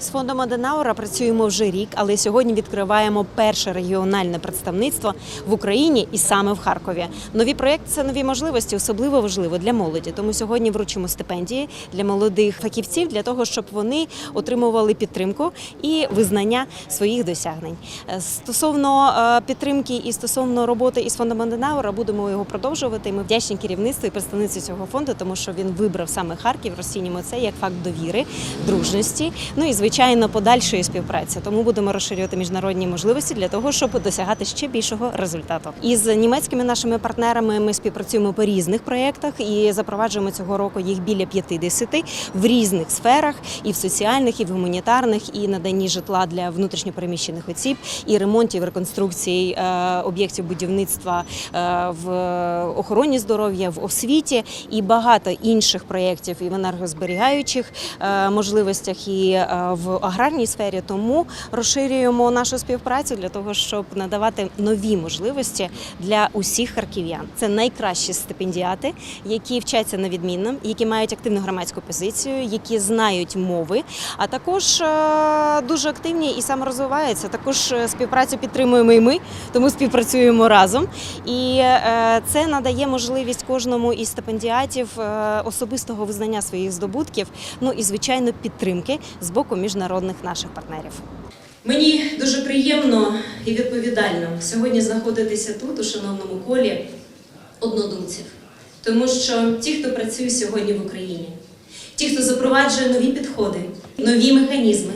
З фондом Аденаура працюємо вже рік, але сьогодні відкриваємо перше регіональне представництво в Україні і саме в Харкові. Нові проєкти це нові можливості, особливо важливо для молоді. Тому сьогодні вручимо стипендії для молодих фахівців для того, щоб вони отримували підтримку і визнання своїх досягнень. Е, Стосовно е, підтримки і стосовно роботи із фондом Аденаура, будемо його продовжувати. Ми вдячні керівництву і представниці цього фонду, тому що він вибрав саме Харків. Розцінюємо це як факт довіри, дружності. Ну і звичайно подальшої співпраці. Тому будемо розширювати міжнародні можливості для того, щоб досягати ще більшого результату. Із німецькими нашими партнерами ми співпрацюємо по різних проєктах і запроваджуємо цього року їх біля 50 в різних сферах, і в соціальних, і в гуманітарних, і наданні житла для внутрішньопереміщених осіб, і ремонтів, реконструкцій е, об'єктів будівництва е, в охороні здоров'я, в освіті і багато інших проєктів і в енергозберігаючих е, можливостях і е, в аграрній сфері. Тому розширюємо нашу співпрацю для того, щоб надавати нові можливості для усіх харків'ян. Це найкращі стипендіати, які вчаться на відмінно, які мають активну громадську позицію, які знають мови, а також е, дуже активні і саморозвиваються. Також е, співпрацю підтримуємо і ми, тому співпрацюємо разом. І е, це надає можливість кожному із стипендіатів особистого визнання своїх здобутків, ну і звичайно підтримки з боку міжнародних наших партнерів. Мені дуже приємно і відповідально сьогодні знаходитися тут, у шановному колі однодумців, тому що ті, хто працює сьогодні в Україні, ті, хто запроваджує нові підходи, нові механізми,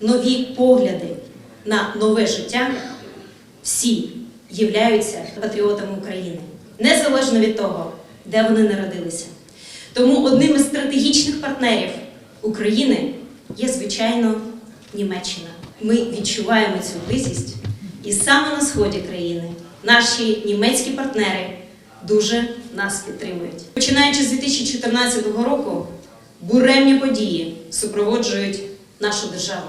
нові погляди на нове життя, всі являються патріотами України, незалежно від того, де вони народилися. Тому одним із стратегічних партнерів України є, звичайно, Німеччина. Ми відчуваємо цю близькість, і саме на сході країни наші німецькі партнери дуже нас підтримують. Починаючи з 2014 року, буремні події супроводжують нашу державу.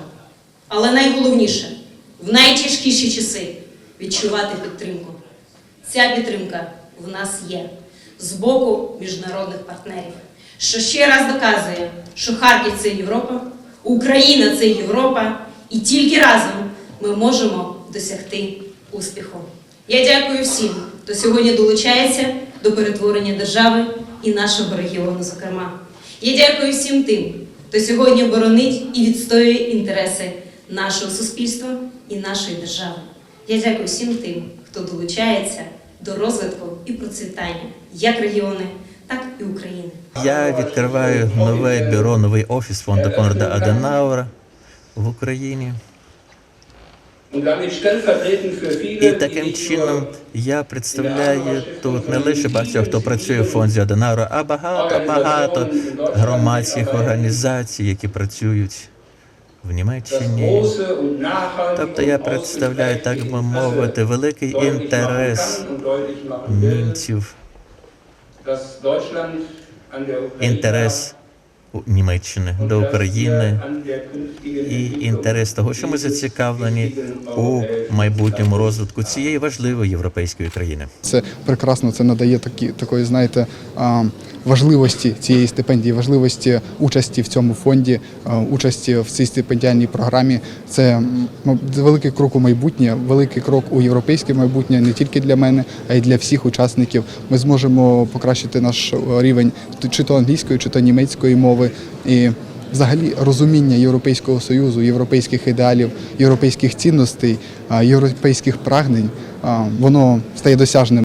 Але найголовніше в найтяжкіші часи відчувати підтримку. Ця підтримка в нас є з боку міжнародних партнерів, що ще раз доказує, що Харків це Європа, Україна це Європа, і тільки разом ми можемо досягти успіху. Я дякую всім, хто сьогодні долучається до перетворення держави і нашого регіону, зокрема. Я дякую всім тим, хто сьогодні боронить і відстоює інтереси нашого суспільства і нашої держави. Я дякую всім тим, хто долучається до розвитку і процвітання як регіони, так і України. Я відкриваю нове бюро, новий офіс фонду Конрада Аденаура в Україні. І таким чином я представляю тут не лише багатьох, хто працює в фонді Аденаура, а багато-багато громадських організацій, які працюють в Німеччині. Тобто я представляю, так би мовити, великий інтерес німців, інтерес Німеччини до України. І інтерес того, що ми зацікавлені у майбутньому розвитку цієї важливої європейської країни. Це прекрасно, це надає такі такої, знаєте, важливості цієї стипендії, важливості участі в цьому фонді, участі в цій стипендіальній програмі. Це великий крок у майбутнє, великий крок у європейське майбутнє не тільки для мене, а й для всіх учасників. Ми зможемо покращити наш рівень чи то англійської, чи то німецької мови. І взагалі розуміння Європейського союзу, європейських ідеалів, європейських цінностей, європейських прагнень, воно стає досяжним.